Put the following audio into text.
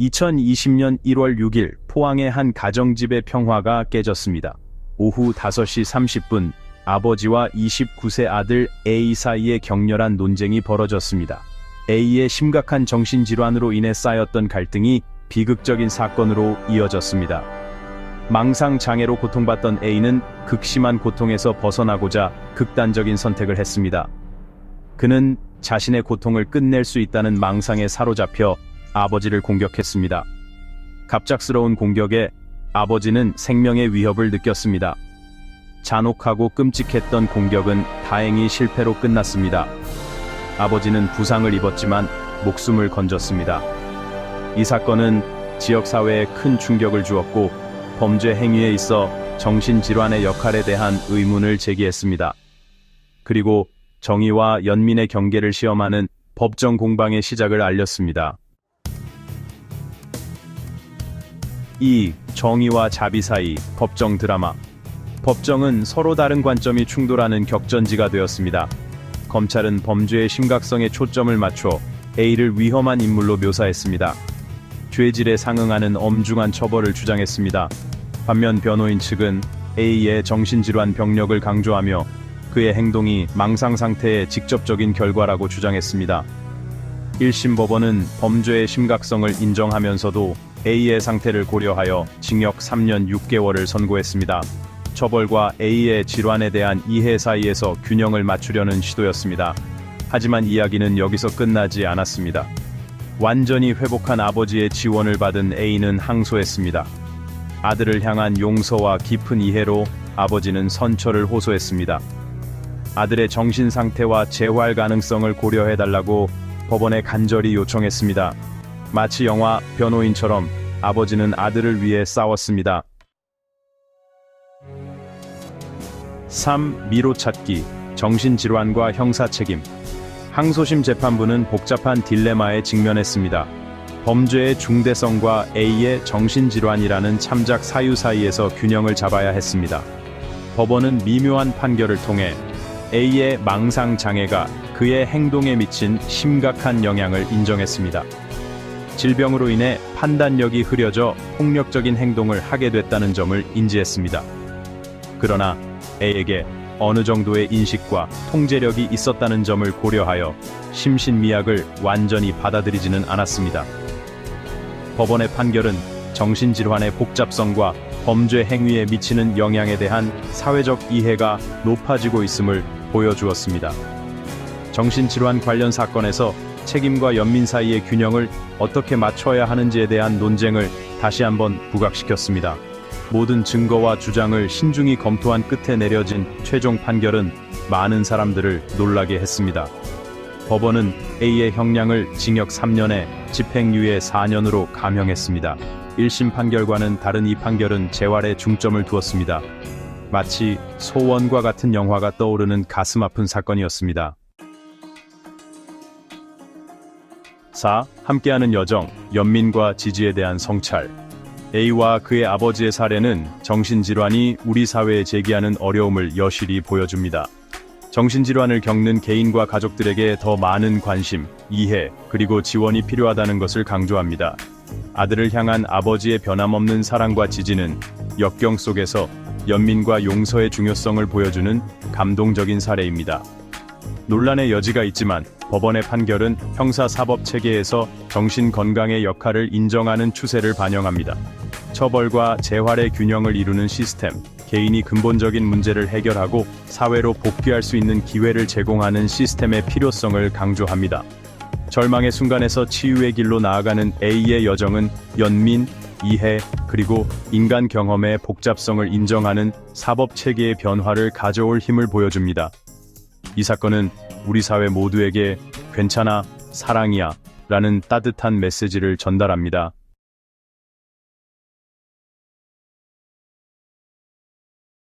2020년 1월 6일 포항의 한 가정집의 평화가 깨졌습니다. 오후 5시 30분 아버지와 29세 아들 A 사이에 격렬한 논쟁이 벌어졌습니다. A의 심각한 정신질환으로 인해 쌓였던 갈등이 비극적인 사건으로 이어졌습니다. 망상 장애로 고통받던 A는 극심한 고통에서 벗어나고자 극단적인 선택을 했습니다. 그는 자신의 고통을 끝낼 수 있다는 망상에 사로잡혀 아버지를 공격했습니다. 갑작스러운 공격에 아버지는 생명의 위협을 느꼈습니다. 잔혹하고 끔찍했던 공격은 다행히 실패로 끝났습니다. 아버지는 부상을 입었지만 목숨을 건졌습니다. 이 사건은 지역사회에 큰 충격을 주었고 범죄 행위에 있어 정신질환의 역할에 대한 의문을 제기했습니다. 그리고 정의와 연민의 경계를 시험하는 법정 공방의 시작을 알렸습니다. 이 정의와 자비 사이 법정 드라마. 법정은 서로 다른 관점이 충돌하는 격전지가 되었습니다. 검찰은 범죄의 심각성에 초점을 맞춰 A를 위험한 인물로 묘사했습니다. 죄질에 상응하는 엄중한 처벌을 주장했습니다. 반면 변호인 측은 A의 정신질환 병력을 강조하며 그의 행동이 망상 상태의 직접적인 결과라고 주장했습니다. 1심 법원은 범죄의 심각성을 인정하면서도 A의 상태를 고려하여 징역 3년 6개월을 선고했습니다. 처벌과 A의 질환에 대한 이해 사이에서 균형을 맞추려는 시도였습니다. 하지만 이야기는 여기서 끝나지 않았습니다. 완전히 회복한 아버지의 지원을 받은 A는 항소했습니다. 아들을 향한 용서와 깊은 이해로 아버지는 선처를 호소했습니다. 아들의 정신 상태와 재활 가능성을 고려해달라고 법원에 간절히 요청했습니다. 마치 영화 변호인처럼 아버지는 아들을 위해 싸웠습니다. 3. 미로 찾기, 정신질환과 형사 책임. 항소심 재판부는 복잡한 딜레마에 직면했습니다. 범죄의 중대성과 A의 정신질환이라는 참작 사유 사이에서 균형을 잡아야 했습니다. 법원은 미묘한 판결을 통해 A의 망상 장애가 그의 행동에 미친 심각한 영향을 인정했습니다. 질병으로 인해 판단력이 흐려져 폭력적인 행동을 하게 됐다는 점을 인지했습니다. 그러나 A에게 어느 정도의 인식과 통제력이 있었다는 점을 고려하여 심신미약을 완전히 받아들이지는 않았습니다. 법원의 판결은 정신질환의 복잡성과 범죄 행위에 미치는 영향에 대한 사회적 이해가 높아지고 있음을 보여주었습니다. 정신질환 관련 사건에서 책임과 연민 사이의 균형을 어떻게 맞춰야 하는지에 대한 논쟁을 다시 한번 부각시켰습니다. 모든 증거와 주장을 신중히 검토한 끝에 내려진 최종 판결은 많은 사람들을 놀라게 했습니다. 법원은 A의 형량을 징역 3년에 집행유예 4년으로 감형했습니다. 1심 판결과는 다른 이 판결은 재활에 중점을 두었습니다. 마치 소원과 같은 영화가 떠오르는 가슴 아픈 사건이었습니다. 4. 함께하는 여정, 연민과 지지에 대한 성찰. A와 그의 아버지의 사례는 정신질환이 우리 사회에 제기하는 어려움을 여실히 보여줍니다. 정신질환을 겪는 개인과 가족들에게 더 많은 관심, 이해, 그리고 지원이 필요하다는 것을 강조합니다. 아들을 향한 아버지의 변함없는 사랑과 지지는 역경 속에서 연민과 용서의 중요성을 보여주는 감동적인 사례입니다. 논란의 여지가 있지만 법원의 판결은 형사 사법 체계에서 정신 건강의 역할을 인정하는 추세를 반영합니다. 처벌과 재활의 균형을 이루는 시스템, 개인이 근본적인 문제를 해결하고 사회로 복귀할 수 있는 기회를 제공하는 시스템의 필요성을 강조합니다. 절망의 순간에서 치유의 길로 나아가는 A의 여정은 연민, 이해, 그리고 인간 경험의 복잡성을 인정하는 사법 체계의 변화를 가져올 힘을 보여줍니다. 이 사건은 우리 사회 모두에게 괜찮아, 사랑이야 라는 따뜻한 메시지를 전달합니다.